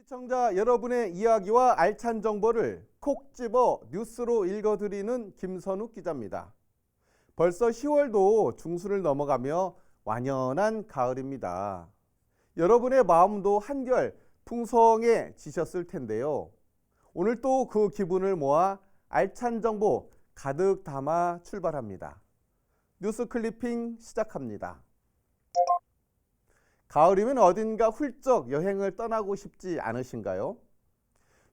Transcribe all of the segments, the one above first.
시청자 여러분의 이야기와 알찬 정보를 콕 집어 뉴스로 읽어드리는 김선욱 기자입니다. 벌써 10월도 중순을 넘어가며 완연한 가을입니다. 여러분의 마음도 한결 풍성해지셨을 텐데요. 오늘 또 그 기분을 모아 알찬 정보 가득 담아 출발합니다. 뉴스 클리핑 시작합니다. 가을이면 어딘가 훌쩍 여행을 떠나고 싶지 않으신가요?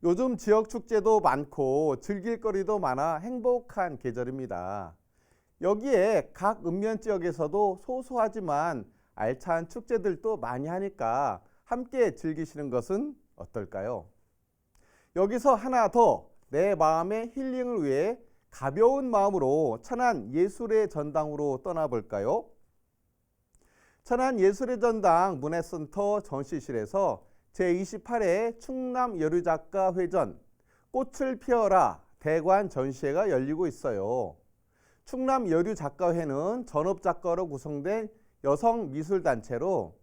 요즘 지역 축제도 많고 즐길 거리도 많아 행복한 계절입니다. 여기에 각 읍면 지역에서도 소소하지만 알찬 축제들도 많이 하니까 함께 즐기시는 것은 어떨까요? 여기서 하나 더 내 마음의 힐링을 위해 가벼운 마음으로 천안 예술의 전당으로 떠나볼까요? 천안 예술의 전당 문화센터 전시실에서 제28회 충남 여류작가 회전 꽃을 피워라 대관 전시회가 열리고 있어요. 충남 여류작가회는 전업작가로 구성된 여성 미술단체로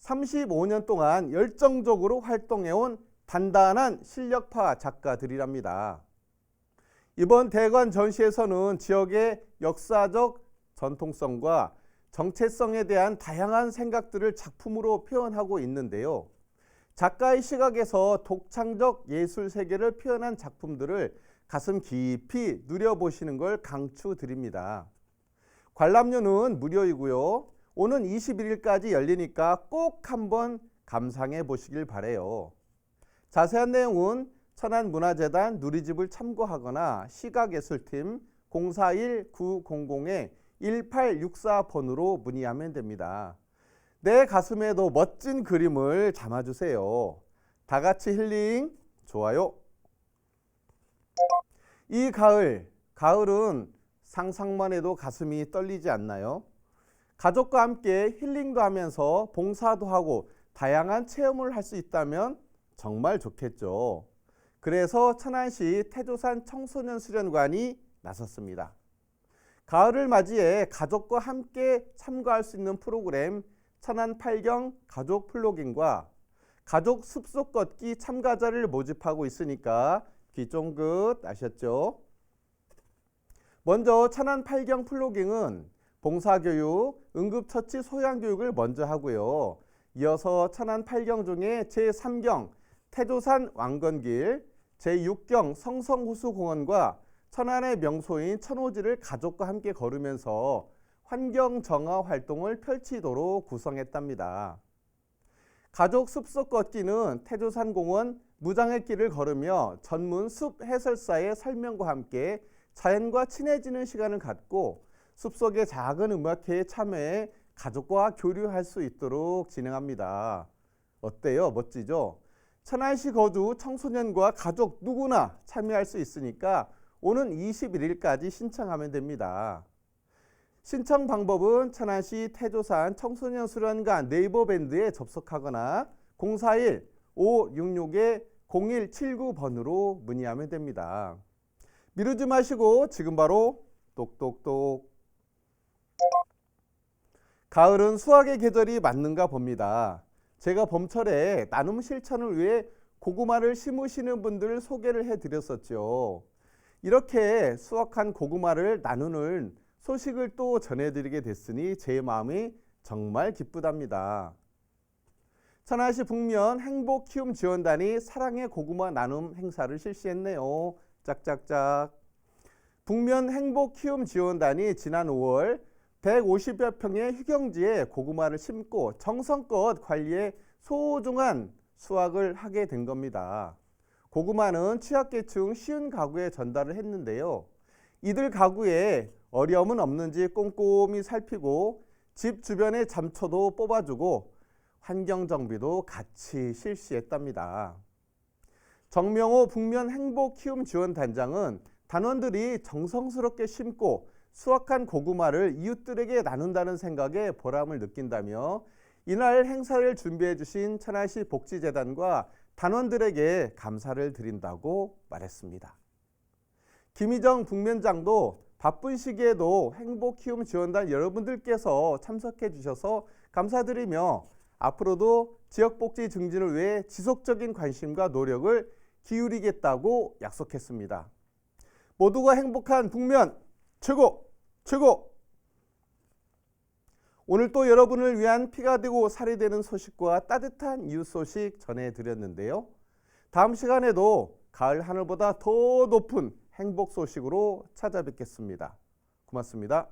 35년 동안 열정적으로 활동해온 단단한 실력파 작가들이랍니다. 이번 대관 전시에서는 지역의 역사적 전통성과 정체성에 대한 다양한 생각들을 작품으로 표현하고 있는데요. 작가의 시각에서 독창적 예술 세계를 표현한 작품들을 가슴 깊이 누려보시는 걸 강추드립니다. 관람료는 무료이고요. 오는 21일까지 열리니까 꼭 한번 감상해 보시길 바래요. 자세한 내용은 천안문화재단 누리집을 참고하거나 시각예술팀 041-900-1864번으로 문의하면 됩니다. 내 가슴에도 멋진 그림을 담아주세요. 다 같이 힐링, 좋아요. 이 가을, 가을은 상상만 해도 가슴이 떨리지 않나요? 가족과 함께 힐링도 하면서 봉사도 하고 다양한 체험을 할 수 있다면 정말 좋겠죠. 그래서 천안시 태조산 청소년 수련관이 나섰습니다. 가을을 맞이해 가족과 함께 참가할 수 있는 프로그램 천안 8경 가족 플로깅과 가족 숲속 걷기 참가자를 모집하고 있으니까 귀 쫑긋 아셨죠? 먼저 천안 8경 플로깅은 봉사교육, 응급처치 소양교육을 먼저 하고요. 이어서 천안 8경 중에 제3경 태조산 왕건길, 제6경 성성호수공원과 천안의 명소인 천호지를 가족과 함께 걸으면서 환경 정화 활동을 펼치도록 구성했답니다. 가족 숲속 걷기는 태조산공원 무장의 길을 걸으며 전문 숲 해설사의 설명과 함께 자연과 친해지는 시간을 갖고 숲속의 작은 음악회에 참여해 가족과 교류할 수 있도록 진행합니다. 어때요? 멋지죠? 천안시 거주 청소년과 가족 누구나 참여할 수 있으니까 오는 21일까지 신청하면 됩니다. 신청 방법은 천안시 태조산 청소년 수련관 네이버 밴드에 접속하거나 041-566-0179번으로 문의하면 됩니다. 미루지 마시고 지금 바로 똑똑똑 가을은 수확의 계절이 맞는가 봅니다. 제가 봄철에 나눔 실천을 위해 고구마를 심으시는 분들을 소개를 해드렸었죠. 이렇게 수확한 고구마를 나누는 소식을 또 전해드리게 됐으니 제 마음이 정말 기쁘답니다. 천안시 북면 행복 키움 지원단이 사랑의 고구마 나눔 행사를 실시했네요. 짝짝짝. 북면 행복 키움 지원단이 지난 5월 150여 평의 휴경지에 고구마를 심고 정성껏 관리해 소중한 수확을 하게 된 겁니다. 고구마는 취약계층 쉬운 가구에 전달을 했는데요. 이들 가구에 어려움은 없는지 꼼꼼히 살피고 집 주변의 잠초도 뽑아주고 환경 정비도 같이 실시했답니다. 정명호 북면 행복 키움 지원 단장은 단원들이 정성스럽게 심고 수확한 고구마를 이웃들에게 나눈다는 생각에 보람을 느낀다며 이날 행사를 준비해 주신 천안시 복지재단과 단원들에게 감사를 드린다고 말했습니다. 김희정 북면장도 바쁜 시기에도 행복키움 지원단 여러분들께서 참석해 주셔서 감사드리며 앞으로도 지역 복지 증진을 위해 지속적인 관심과 노력을 기울이겠다고 약속했습니다. 모두가 행복한 북면 최고 최고 오늘 또 여러분을 위한 피가 되고 살이 되는 소식과 따뜻한 이웃 소식 전해드렸는데요. 다음 시간에도 가을 하늘보다 더 높은 행복 소식으로 찾아뵙겠습니다. 고맙습니다.